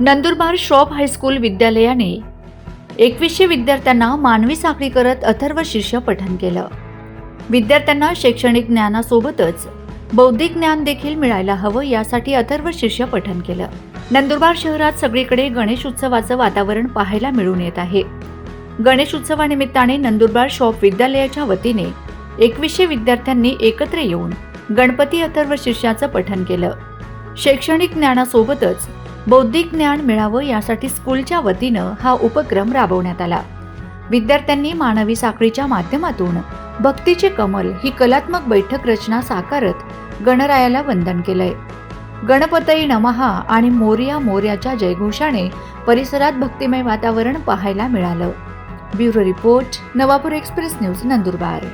Nandurbar Shroff high school विद्यालयाने एकवीसशे विद्यार्थ्यांना मानवी साखळी करत अथर्व शिष्य पठण केलं. विद्यार्थ्यांना शैक्षणिक ज्ञानासोबतच बौद्धिक ज्ञान देखील मिळायला हवं यासाठी अथर्व शिष्य पठण केलं. नंदुरबार शहरात सगळीकडे गणेश उत्सवाचं वातावरण पाहायला मिळून येत आहे. गणेश उत्सवानिमित्ताने नंदुरबार शॉप विद्यालयाच्या वतीने एकवीसशे विद्यार्थ्यांनी एकत्र येऊन गणपती अथर्व शिष्याचं पठण केलं. शैक्षणिक ज्ञानासोबतच बौद्धिक ज्ञान मिळावं यासाठी स्कूलच्या वतीनं हा उपक्रम राबवण्यात आला. विद्यार्थ्यांनी मानवी साखळीच्या माध्यमातून भक्तीचे कमल ही कलात्मक बैठक रचना साकारत गणरायाला वंदन केलंय. गणपतई नमहा आणि मोर्या मोर्याच्या जयघोषाने परिसरात भक्तिमय वातावरण पाहायला मिळालं. Bureau report Navapur express news Nandurbar.